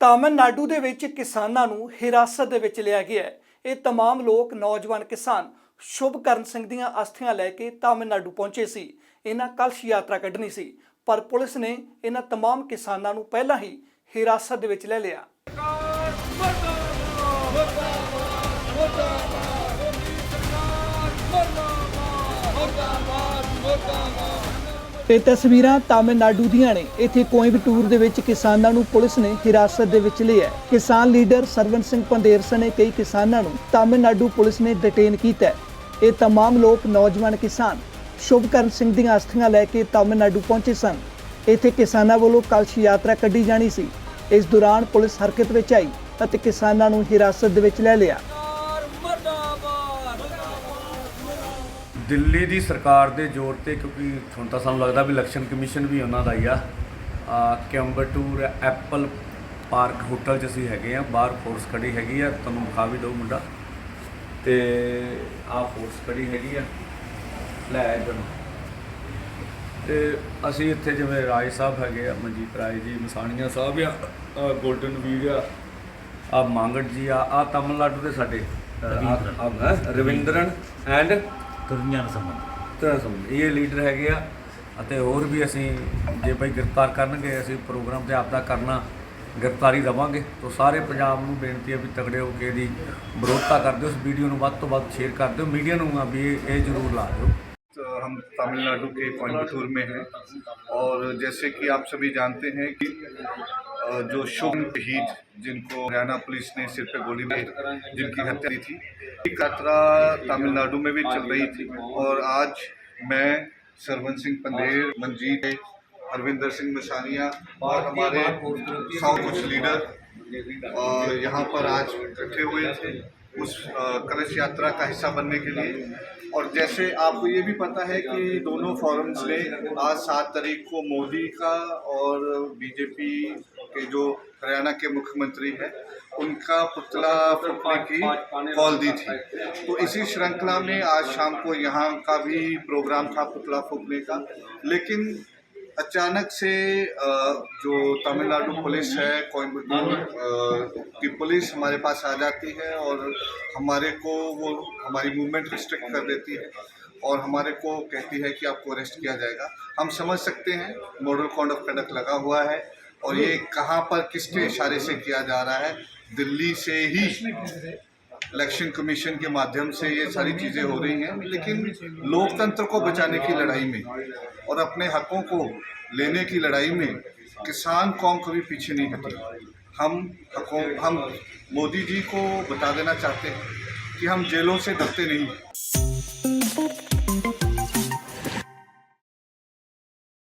ਤਾਮਿਲਨਾਡੂ ਦੇ ਵਿੱਚ ਕਿਸਾਨਾਂ ਨੂੰ ਹਿਰਾਸਤ ਦੇ ਵਿੱਚ ਲਿਆ ਗਿਆ ਹੈ ਇਹ तमाम ਲੋਕ ਨੌਜਵਾਨ ਕਿਸਾਨ ਸ਼ੁਭਕਰਨ ਸਿੰਘ ਦੀਆਂ ਅਸਥੀਆਂ ਲੈ ਕੇ ਤਾਮਿਲਨਾਡੂ ਪਹੁੰਚੇ ਸੀ ਇਹਨਾਂ ਕਲਸ਼ ਯਾਤਰਾ ਕੱਢਣੀ ਸੀ ਪਰ ਪੁਲਿਸ ਨੇ ਇਹਨਾਂ तमाम ਕਿਸਾਨਾਂ ਨੂੰ ਪਹਿਲਾਂ ਹੀ ਹਿਰਾਸਤ ਦੇ ਵਿੱਚ ਲੈ ਲਿਆ ਇਹ ਤਸਵੀਰਾਂ ਤਾਮਿਲਨਾਡੂ ਦੀਆਂ ਨੇ ਇੱਥੇ ਕੋਇੰਬਟੂਰ ਦੇ ਵਿੱਚ ਕਿਸਾਨਾਂ ਨੂੰ ਪੁਲਿਸ ਨੇ ਹਿਰਾਸਤ ਦੇ ਵਿੱਚ ਲਿਆ ਹੈ। ਕਿਸਾਨ ਲੀਡਰ ਸਰਵਨ ਸਿੰਘ ਪੰਦੇਰ ਨੇ ਕਈ ਕਿਸਾਨਾਂ ਨੂੰ ਤਾਮਿਲਨਾਡੂ ਪੁਲਿਸ ਨੇ ਡਿਟੇਨ ਕੀਤਾ ਹੈ। ਇਹ तमाम ਲੋਕ ਨੌਜਵਾਨ ਕਿਸਾਨ ਸ਼ੁਭਕਰਨ ਸਿੰਘ ਦੀਆਂ ਅਸਥੀਆਂ ਲੈ ਕੇ ਤਾਮਿਲਨਾਡੂ ਪਹੁੰਚੇ ਸਨ ਇੱਥੇ ਕਿਸਾਨਾਂ ਵੱਲੋਂ ਕਲਸ਼ ਯਾਤਰਾ ਕੱਢੀ ਜਾਣੀ ਸੀ ਇਸ ਦੌਰਾਨ ਪੁਲਿਸ ਹਰਕਤ ਵਿੱਚ ਆਈ ਅਤੇ ਕਿਸਾਨਾਂ ਨੂੰ ਹਿਰਾਸਤ ਦੇ ਵਿੱਚ ਲੈ ਲਿਆ ਦਿੱਲੀ ਦੀ ਸਰਕਾਰ ਦੇ ਜ਼ੋਰ ਤੇ ਕਿਉਂਕਿ ਹੁਣ ਤਾਂ ਸਾਨੂੰ ਲੱਗਦਾ ਵੀ ਇਲੈਕਸ਼ਨ ਕਮਿਸ਼ਨ ਵੀ ਉਹਨਾਂ ਦਾ ਹੀ ਆ ਆ ਕੈਂਬਰਟੂਰ ਐਪਲ ਪਾਰਕ ਹੋਟਲ 'ਚ ਅਸੀਂ ਹੈਗੇ ਆ ਬਾਹਰ ਫੋਰਸ ਖੜੀ ਹੈਗੀ ਆ ਤੁਹਾਨੂੰ ਵਿਖਾ ਵੀ ਦਊ ਮੁੰਡਾ ਤੇ ਆ ਫੋਰਸ ਖੜੀ ਹੈਗੀ ਆ ਲੈ ਇੱਧਰ। ਤੇ ਅਸੀਂ ਇੱਥੇ ਜਿਵੇਂ ਰਾਏ ਸਾਹਿਬ ਹੈਗੇ ਆ ਮਨਜੀਤ ਰਾਏ ਜੀ ਮਸਾਣੀਆਂ ਸਾਹਿਬ ਆ ਗੋਲਡਨ ਵੀਰ ਆ ਆ ਮੰਗੜ ਜੀ ਆ ਆ ਤਮਿਲਨਾਡੂ ਦੇ ਸਾਡੇ ਰਵਿੰਦਰਨ ਐਂਡ ਤੁਰਨਿਆਂ ਸੰਬੰਧ ਤਾਂ ਸਮਝ ਇਹ ਲੀਡਰ ਹੈਗੇ ਆ ਅਤੇ ਹੋਰ ਵੀ ਅਸੀਂ ਜੇ ਭਾਈ ਗ੍ਰਿਫਤਾਰ ਕਰਨਗੇ ਅਸੀਂ ਪ੍ਰੋਗਰਾਮ ਤੇ ਆਪਦਾ ਕਰਨਾ ਗ੍ਰਿਫਤਾਰੀ ਦੇਵਾਂਗੇ ਤੋਂ ਸਾਰੇ ਪੰਜਾਬ ਨੂੰ ਬੇਨਤੀ ਹੈ ਵੀ ਤਗੜੇ ਹੋ ਕੇ ਇਹਦੀ ਵਿਰੋਧਤਾ ਕਰਦੇ ਹੋ ਇਸ ਵੀਡੀਓ ਨੂੰ ਵੱਧ ਤੋਂ ਵੱਧ ਸ਼ੇਅਰ ਕਰ ਦਿਓ ਮੀਡੀਆ ਨੂੰ ਆ ਵੀ ਇਹ ਇਹ ਜ਼ਰੂਰ ਲਾ ਦਿਓ तो हम तमिलनाडु के कोयम्बटूर में हैं और जैसे कि आप सभी जानते हैं कि अ, जो शुभ शहीद जिनको हरियाणा पुलिस ने सिर पे गोली मारी, जिनकी हत्या की थी। एक यात्रा तमिलनाडु में भी चल रही थी और आज मैं सरवन सिंह पंदेर मंजीत अरविंदर सिंह मसानिया और हमारे सौ कुछ लीडर यहाँ पर आज इकट्ठे हुए थे उस कलश यात्रा का हिस्सा बनने के लिए। और जैसे आपको ये भी पता है कि दोनों फॉरम्स ने आज सात तारीख को मोदी का और बीजेपी के जो हरियाणा के मुख्यमंत्री हैं, उनका पुतला फूटने की कॉल दी थी। तो इसी श्रृंखला में आज शाम को यहाँ का भी प्रोग्राम था पुतला फूकने का। लेकिन अचानक से जो तमिलनाडु पुलिस है कोयम्बटूर की पुलिस हमारे पास आ जाती है और हमारे को वो, हमारी मूवमेंट रिस्ट्रिक्ट कर देती है और हमारे को कहती है कि आपको अरेस्ट किया जाएगा। हम समझ सकते हैं मॉडल कोड ऑफ़ कंडक्ट लगा हुआ है और ये कहाँ पर, किसके इशारे से किया जा रहा है, दिल्ली से ही इलेक्शन कमीशन के माध्यम से ये सारी चीज़ें हो रही हैं, लेकिन लोकतंत्र को बचाने की लड़ाई में और अपने हकों को लेने की लड़ाई में किसान कौम कभी पीछे नहीं हटी। हम हकों, हम मोदी जी को बता देना चाहते हैं कि हम जेलों से डरते नहीं